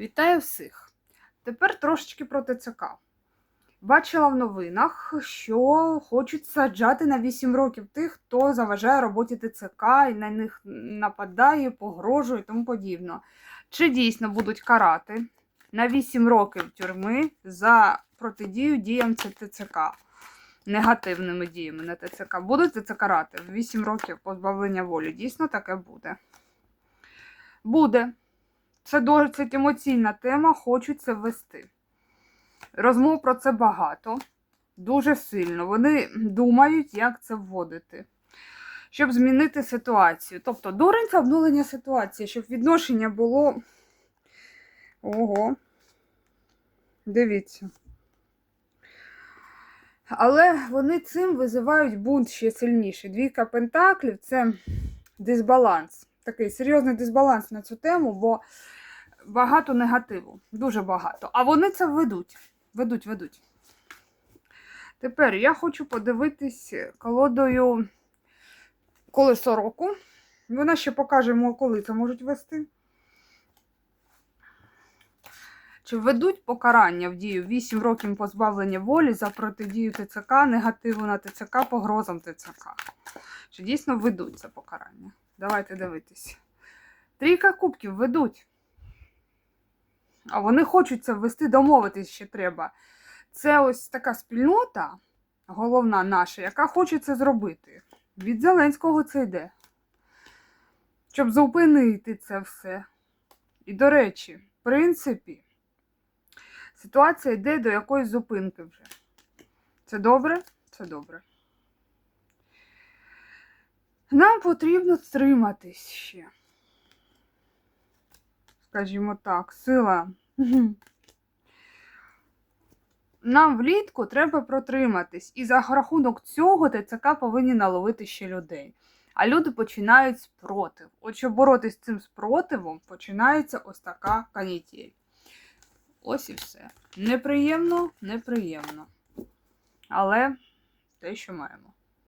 Вітаю всіх! Тепер трошечки про ТЦК. Бачила в новинах, що хочуть саджати на 8 років тих, хто заважає роботі ТЦК і на них нападає, погрожує і тому подібно. Чи дійсно будуть карати на 8 років тюрми за протидію діям ТЦК? Негативними діями на ТЦК. Будуть це карати? 8 років позбавлення волі. Дійсно таке буде. Буде. Це досить емоційна тема, хочуть це ввести. Розмов про це багато, дуже сильно. Вони думають, як це вводити, щоб змінити ситуацію. Тобто, дурень це обнулення ситуації, щоб відношення було. Ого. Дивіться. Але вони цим визивають бунт ще сильніше. Двійка пентаклів це дисбаланс. Такий серйозний дисбаланс на цю тему, бо багато негативу, дуже багато. А вони це ведуть. Ведуть, ведуть. Тепер я хочу подивитись колодою колесо року. Вона ще покаже коли це можуть вести. Чи введуть покарання в дію 8 років позбавлення волі за протидію ТЦК, негативу на ТЦК, погрозам ТЦК? Чи дійсно ведуть це покарання? Давайте дивитись. Трійка кубків ведуть. А вони хочуть це ввести, домовитись ще треба. Це ось така спільнота, головна наша, яка хоче це зробити. Від Зеленського це йде. Щоб зупинити це все. І, до речі, в принципі, ситуація йде до якоїсь зупинки вже. Це добре? Це добре. Нам потрібно стриматись ще. Скажімо так, сила. Нам влітку треба протриматись, і за рахунок цього ТЦК повинні наловити ще людей. А люди починають спротив. От щоб боротися з цим спротивом, починається ось така канітель. Ось і все. Неприємно, неприємно. Але те, що маємо.